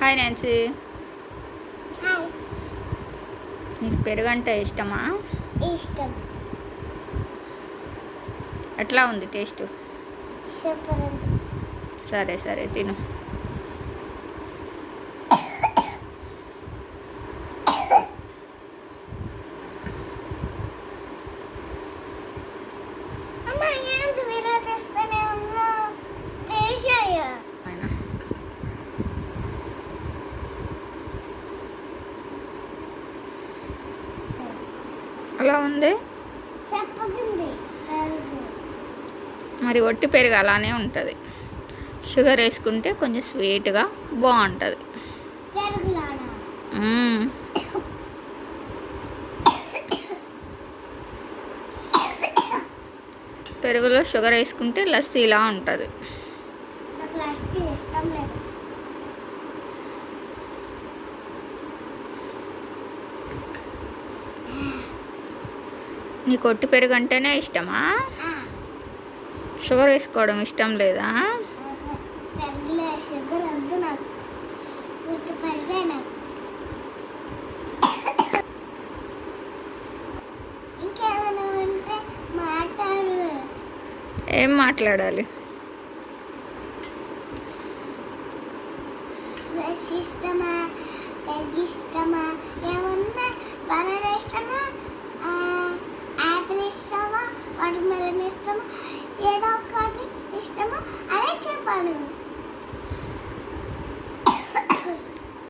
Hi Nancy నీకు పెరుగంటే ఇష్టమా? ఇష్టం. ఎట్లా ఉంది టేస్ట్? సరే సరే తిను. అలా ఉంది? మరి ఒట్టి పెరుగు అలానే ఉంటుంది. షుగర్ వేసుకుంటే కొంచెం స్వీట్గా బాగుంటుంది. పెరుగులో షుగర్ వేసుకుంటే లస్సీలా ఉంటుంది. నాకు ఒట్టి పెరుగు అంటేనే ఇష్టమా? షుగర్ వేసుకోవడం ఇష్టం లేదా? ఏం మాట్లాడాలి? ఇష్టమా? ఇష్టమా?